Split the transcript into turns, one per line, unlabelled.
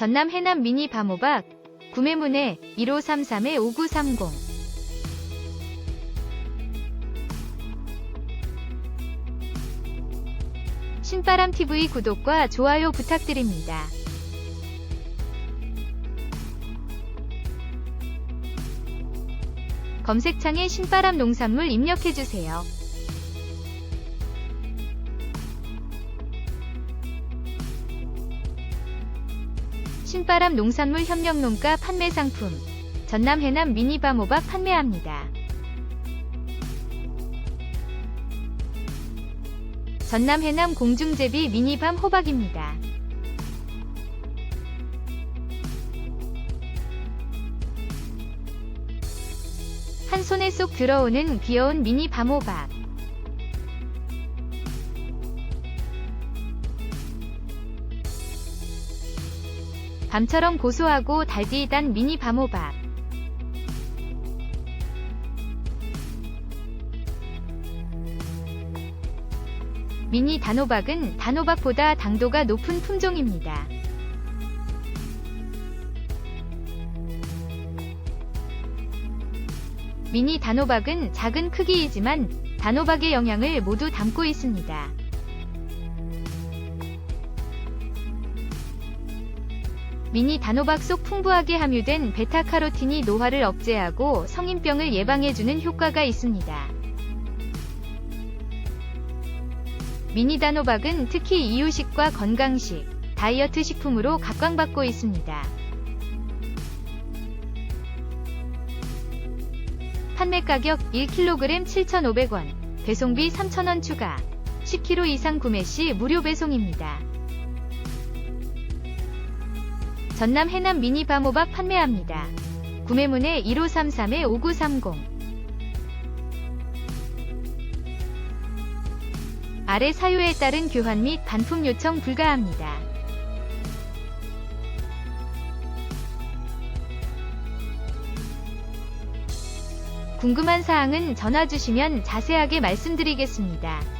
전남 해남 미니 밤호박 구매문의 1533-5930 신바람TV 구독과 좋아요 부탁드립니다. 검색창에 신바람 농산물 입력해주세요. 신바람 농산물 협력농가 판매 상품 전남 해남 미니밤 호박 판매합니다. 전남 해남 공중제비 미니밤 호박입니다. 한 손에 쏙 들어오는 귀여운 미니 밤 호박. 밤처럼 고소하고 달디단 미니 밤호박. 미니 단호박은 단호박보다 당도가 높은 품종입니다. 미니 단호박은 작은 크기이지만 단호박의 영양을 모두 담고 있습니다. 미니 단호박 속 풍부하게 함유된 베타카로틴이 노화를 억제하고 성인병을 예방해주는 효과가 있습니다. 미니 단호박은 특히 이유식과 건강식, 다이어트 식품으로 각광받고 있습니다. 판매 가격 1kg 7,500원, 배송비 3,000원 추가, 10kg 이상 구매 시 무료 배송입니다. 전남 해남 미니 밤호박 판매합니다. 구매문의 1533-5930 아래 사유에 따른 교환 및 반품 요청 불가합니다. 궁금한 사항은 전화 주시면 자세하게 말씀드리겠습니다.